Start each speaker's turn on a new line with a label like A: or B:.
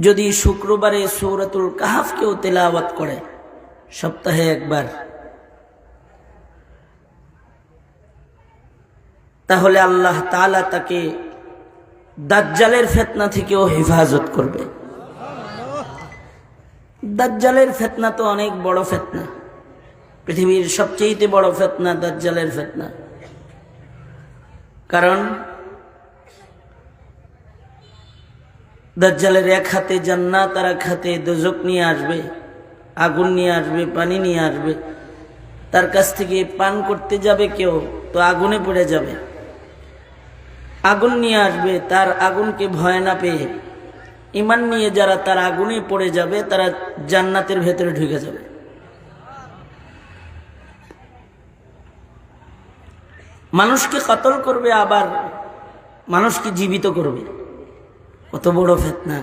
A: যদি শুক্রবারে সৌরাতুল কাহাফ কেউ তেলাওয়াত করে, সপ্তাহে একবার। তাহলে আল্লাহ তাআলা তাকে দাজ্জালের ফেতনা থেকেও হেফাজত করবে। দাজ্জালের ফেতনা তো অনেক বড় ফেতনা। পৃথিবীর সবচেয়ে বড় ফেতনা দাজ্জালের ফেতনা। কারণ দাজ্জালের এক হাতে জান্নাত, আর এক হাতে দোজক নিয়ে আসবে, আগুন নিয়ে আসবে, পানি নিয়ে আসবে। তার কাছ থেকে পান করতে যাবে কেউ, তো আগুনে পড়ে যাবে। আগুন নিয়ে আসবে, তার আগুনকে ভয় না পেয়ে। ইমান নিয়ে যারা তার আগুনে পড়ে যাবে, তারা জান্নাতের ভেতরে ঢুকে যাবে। মানুষকে কতল করবে, আবার মানুষকে জীবিত করবে। কত বড় ফেতনা।